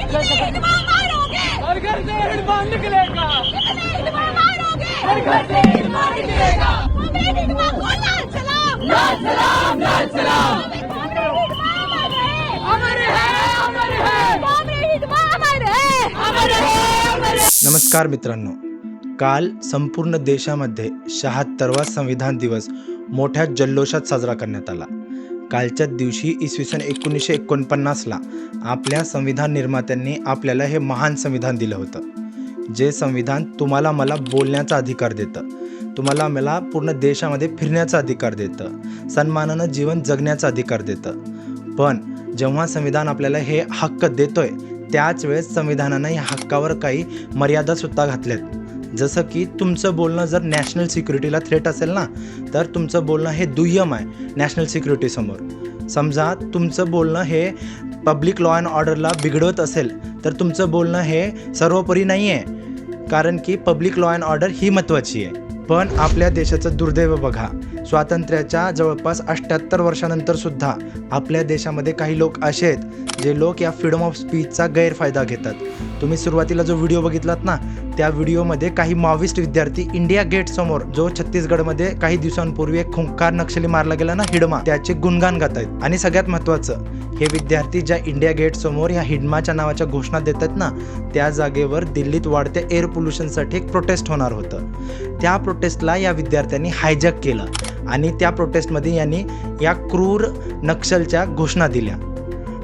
घर से निकलेगा घर से निकलेगा लाल सलाम लाल सलाम अमर है अमर है अमर है अमर है नमस्कार मित्रांनो. काल संपूर्ण देशामध्ये शहात्तरवा संविधान दिवस मोठ्या जल्लोषात साजरा करण्यात आला. कालच्या दिवशी इसवी सन एकोणीसशे एकोणपन्नासला आपल्या संविधान निर्मात्यांनी आपल्याला हे महान संविधान दिलं होतं. जे संविधान तुम्हाला मला बोलण्याचा अधिकार देतं. तुम्हाला मला पूर्ण देशामध्ये फिरण्याचा अधिकार देतं. सन्मानानं जीवन जगण्याचा अधिकार देतं. पण जेव्हा संविधान आपल्याला हे हक्क देतोय त्याच वेळेस संविधानानं या हक्कावर काही मर्यादासुद्धा घातल्यात. जसं की तुमचं बोलणं जर नॅशनल सिक्युरिटीला थ्रेट असेल ना तर तुमचं बोलणं हे दुय्यम आहे नॅशनल सिक्युरिटीसमोर समजा तुमचं बोलणं हे पब्लिक लॉ अँड ऑर्डरला बिघडवत असेल तर तुमचं बोलणं हे सर्वोपरी नाही आहे कारण की पब्लिक लॉ अँड ऑर्डर ही महत्त्वाची आहे. पण आपल्या देशाचं दुर्दैव बघा. स्वातंत्र्याच्या जवळपास अठ्ठ्याहत्तर वर्षानंतर सुद्धा आपल्या देशामध्ये काही लोक असे आहेत जे लोक या फ्रीडम ऑफ स्पीचचा गैरफायदा घेतात. तुम्ही सुरुवातीला जो व्हिडिओ बघितलात ना त्या व्हिडिओमध्ये काही माओविस्ट विद्यार्थी इंडिया गेट समोर जो छत्तीसगडमध्ये काही दिवसांपूर्वी एक खुंकार नक्षली मारला गेला ना हिडमा त्याचे गुणगान गात आहेत. आणि सगळ्यात महत्त्वाचं हे विद्यार्थी ज्या इंडिया गेट समोर या हिडमाच्या नावाच्या घोषणा देतात ना त्या जागेवर दिल्लीत वाढत्या एअर पोल्युशनसाठी एक प्रोटेस्ट होणार होतं. त्या प्रोटेस्टला या विद्यार्थ्यांनी हायजॅक केलं. आणि त्या प्रोटेस्टमध्ये यांनी या क्रूर नक्षलच्या घोषणा दिल्या.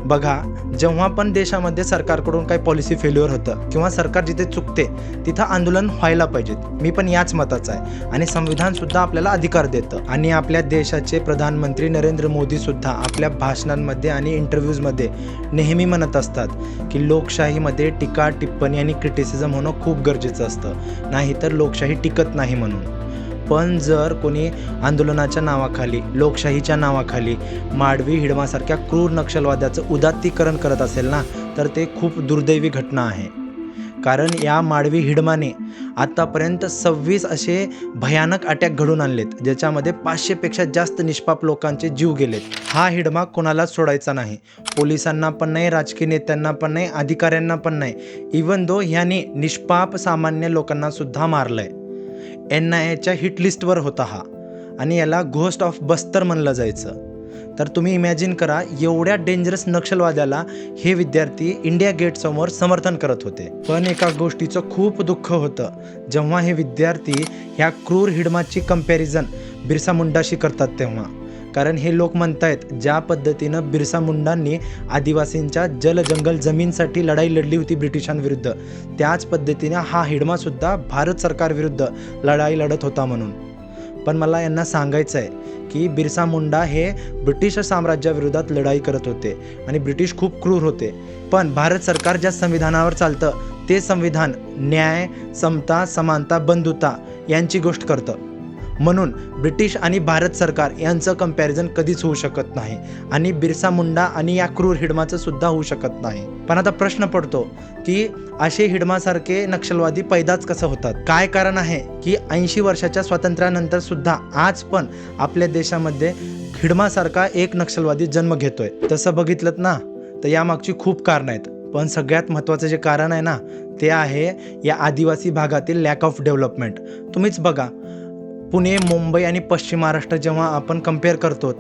बघा जेव्हा पण देशामध्ये सरकारकडून काही पॉलिसी फेल्युअर होतं किंवा सरकार जिथे चुकते तिथं आंदोलन व्हायला पाहिजेत. मी पण याच मताचा आहे. आणि संविधानसुद्धा आपल्याला अधिकार देतं. आणि आपल्या देशाचे प्रधानमंत्री नरेंद्र मोदीसुद्धा आपल्या भाषणांमध्ये आणि इंटरव्ह्यूजमध्ये नेहमी म्हणत असतात की लोकशाहीमध्ये टीका टिप्पणी आणि क्रिटिसिझम होणं खूप गरजेचं असतं. नाहीतर लोकशाही टिकत नाही म्हणून. पण जर कोणी आंदोलनाच्या नावाखाली लोकशाहीच्या नावाखाली माडवी हिडमासारख्या क्रूर नक्षलवाद्याचं उदात्तीकरण करत असेल ना तर ते खूप दुर्दैवी घटना आहे. कारण या माडवी हिडमाने आत्तापर्यंत सव्वीस असे भयानक अटॅक घडून आणलेत ज्याच्यामध्ये पाचशेपेक्षा जास्त निष्पाप लोकांचे जीव गेलेत. हा हिडमा कोणालाच सोडायचा नाही. पोलिसांना पण नाही राजकीय नेत्यांना पण नाही अधिकाऱ्यांना पण नाही. इवन दो ह्याने निष्पाप सामान्य लोकांना सुद्धा मारलंय. एन आय एच्या हिटलिस्टवर होता हा. आणि याला घोस्ट ऑफ बस्तर म्हणलं जायचं. तर तुम्ही इमॅजिन करा एवढ्या डेंजरस नक्षलवाद्याला हे विद्यार्थी इंडिया गेटसमोर समर्थन करत होते. पण एका गोष्टीचं खूप दुःख होतं. जेव्हा हे विद्यार्थी ह्या क्रूर हिडमाची कंपॅरिझन बिरसा मुंडाशी करतात तेव्हा. कारण हे लोक म्हणतायत ज्या पद्धतीनं बिरसा मुंडांनी आदिवासींच्या जल जंगल जमीनसाठी लढाई लढली होती ब्रिटिशांविरुद्ध त्याच पद्धतीने हा हिडमासुद्धा भारत सरकारविरुद्ध लढाई लढत होता म्हणून. पण मला यांना सांगायचं आहे की बिरसा मुंडा हे ब्रिटिश साम्राज्याविरोधात लढाई करत होते आणि ब्रिटिश खूप क्रूर होते. पण भारत सरकार ज्या संविधानावर चालतं ते संविधान न्याय समता समानता बंधुता यांची गोष्ट करतं. म्हणून ब्रिटिश आणि भारत सरकार यांचं कंपॅरिझन कधीच होऊ शकत नाही. आणि बिरसा मुंडा आणि या क्रूर हिडमाचं सुद्धा होऊ शकत नाही. पण आता प्रश्न पडतो की असे हिडमासारखे नक्षलवादी पैदाच कसं होतात? काय कारण आहे की ऐंशी वर्षाच्या स्वातंत्र्यानंतर सुद्धा आज पण आपल्या देशामध्ये हिडमासारखा एक नक्षलवादी जन्म घेतोय. तसं बघितलं ना तर यामागची खूप कारणं आहेत. पण सगळ्यात महत्त्वाचं जे कारण आहे ना ते आहे या आदिवासी भागातील लॅक ऑफ डेव्हलपमेंट तुम्हीच बघा पुणे मुंबई आणि पश्चिम महाराष्ट्र जेव्हा आपण कंपेअर करतो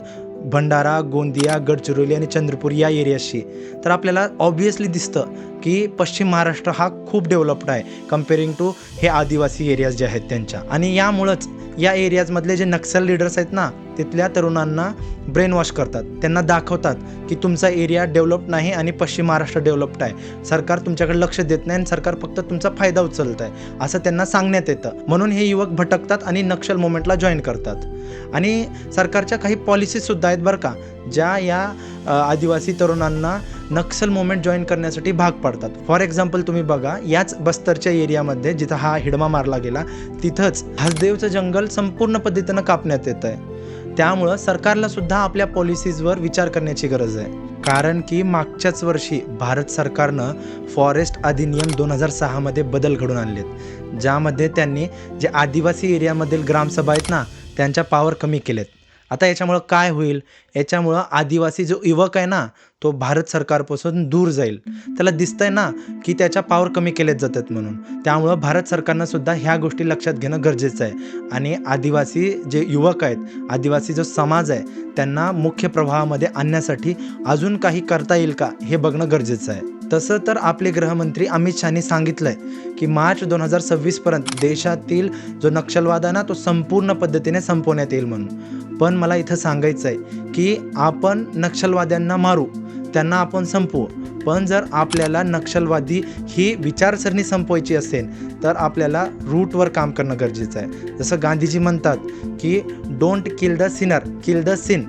भंडारा गोंदिया गडचिरोली आणि चंद्रपूर या एरियाशी तर आपल्याला ऑब्वियसली दिसतं की पश्चिम महाराष्ट्र हा खूप डेव्हलप्ड आहे कम्पेअरिंग टू हे आदिवासी एरियाज जे आहेत त्यांच्या. आणि यामुळंच या एरियाजमधले जे नक्सल लिडर्स आहेत ना तिथल्या तरुणांना ब्रेन वॉश करतात. त्यांना दाखवतात की तुमचा एरिया डेव्हलप्ड नाही आणि पश्चिम महाराष्ट्र डेव्हलप्ड आहे. सरकार तुमच्याकडे लक्ष देत नाही आणि सरकार फक्त तुमचा फायदा उचलत आहे असं त्यांना सांगण्यात येतं. म्हणून हे युवक भटकतात आणि नक्षल मुवमेंटला जॉईन करतात. आणि सरकारच्या काही पॉलिसीजसुद्धा आहेत बरं का ज्या या आदिवासी तरुणांना नक्सल मुवमेंट जॉईन करण्यासाठी भाग पाडतात. फॉर एक्झाम्पल तुम्ही बघा याच बस्तरच्या एरियामध्ये जिथं हा हिडमा मारला गेला तिथंच हसदेवचं जंगल संपूर्ण पद्धतीनं कापण्यात येतं आहे त्यामुळं सरकारला सुद्धा आपल्या पॉलिसीजवर विचार करण्याची गरज आहे. कारण की मागच्याच वर्षी भारत सरकारनं फॉरेस्ट अधिनियम दोन हजार सहामध्ये बदल घडून आणलेत. ज्यामध्ये त्यांनी जे आदिवासी एरियामधील ग्रामसभा आहेत ना त्यांच्या पावर कमी केलेत. आता याच्यामुळं काय होईल? याच्यामुळं आदिवासी जो युवक आहे ना तो भारत सरकारपासून दूर जाईल. त्याला दिसतंय ना की त्याच्या पावर कमी केलेत जातात म्हणून. त्यामुळं भारत सरकारनं सुद्धा ह्या गोष्टी लक्षात घेणं गरजेचं आहे. आणि आदिवासी जे युवक आहेत आदिवासी जो समाज आहे त्यांना मुख्य प्रवाहामध्ये आणण्यासाठी अजून काही करता येईल का हे बघणं गरजेचं आहे. तसं तर आपले गृहमंत्री अमित शहानी सांगितलं आहे की मार्च दोन हजार सव्वीसपर्यंत देशातील जो नक्षलवाद आहे ना तो संपूर्ण पद्धतीने संपवण्यात येईल म्हणून. पण मला इथं सांगायचं आहे की आपण नक्षलवाद्यांना मारू त्यांना आपण संपवू. पण जर आपल्याला नक्षलवादी ही विचारसरणी संपवायची असेल तर आपल्याला रूटवर काम करणं गरजेचं आहे. जसं गांधीजी म्हणतात की don't kill the sinner kill the sin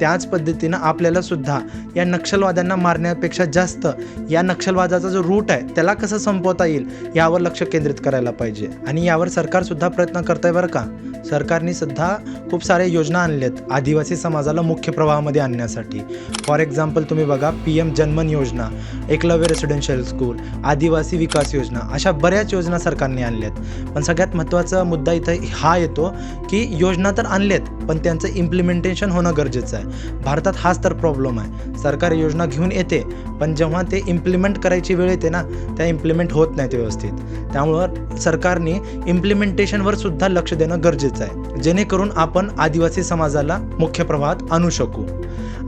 त्याच पद्धतीनं आपल्याला सुद्धा या नक्षलवाद्यांना मारण्यापेक्षा जास्त या नक्षलवादाचा जो रूट आहे त्याला कसं संपवता येईल यावर लक्ष केंद्रित करायला पाहिजे. आणि यावर सरकारसुद्धा प्रयत्न करत आहे बरं का? सरकारने सुद्धा खूप साऱ्या योजना आणल्यात आदिवासी समाजाला मुख्य प्रवाहामध्ये आणण्यासाठी. फॉर एक्झाम्पल तुम्ही बघा पी एम जनमन योजना एकलव्य रेसिडेन्शियल स्कूल आदिवासी विकास योजना अशा बऱ्याच योजना सरकारने आणल्यात. पण सगळ्यात महत्त्वाचा मुद्दा इथं हा येतो की योजना तर आणल्यात पण त्यांचं इम्प्लिमेंटेशन होणं गरजेचं आहे. भारतात हाच तर प्रॉब्लेम आहे. सरकार योजना घेऊन येते पण जेव्हा ते इम्प्लिमेंट करायची वेळ येते ना त्या इम्प्लिमेंट होत नाहीत व्यवस्थित. त्यामुळं सरकारने इम्प्लिमेंटेशनवर सुद्धा लक्ष देणं गरजेचं गरजेचं आहे. जेणेकरून आपण आदिवासी समाजाला मुख्य प्रवाहात आणू शकू.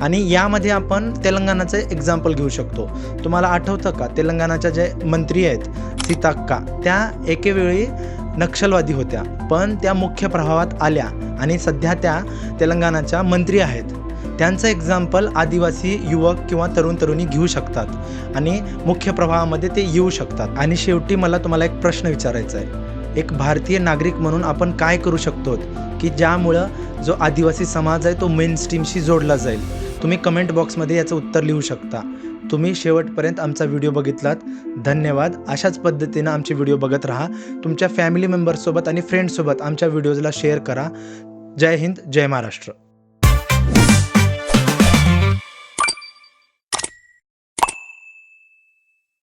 आणि यामध्ये आपण तेलंगणाचं एक्झाम्पल घेऊ शकतो. तुम्हाला आठवतं का? तेलंगणाच्या जे मंत्री आहेत सीताक्का त्या एकेवेळी नक्षलवादी होत्या. पण त्या मुख्य प्रभावात आल्या आणि सध्या त्या तेलंगणाच्या मंत्री आहेत. त्यांचं एक्झाम्पल आदिवासी युवक किंवा तरुण तरुणी घेऊ शकतात. आणि मुख्य प्रवाहामध्ये ते येऊ शकतात. आणि शेवटी मला तुम्हाला एक प्रश्न विचारायचा आहे. एक भारतीय नागरिक म्हणून आपण काय करू शकतो की ज्यामुळं जो आदिवासी समाज आहे तो मेन स्ट्रीमशी जोडला जाईल. तुम्ही कमेंट बॉक्समध्ये याचं उत्तर लिहू शकता. तुम्ही शेवटपर्यंत आमचा व्हिडिओ बघितलात. धन्यवाद. अशाच पद्धतीनं आमचे व्हिडिओ बघत राहा. तुमच्या फॅमिली मेंबर्ससोबत आणि फ्रेंड्ससोबत आमच्या व्हिडिओजला शेअर करा. जय हिंद जय महाराष्ट्र.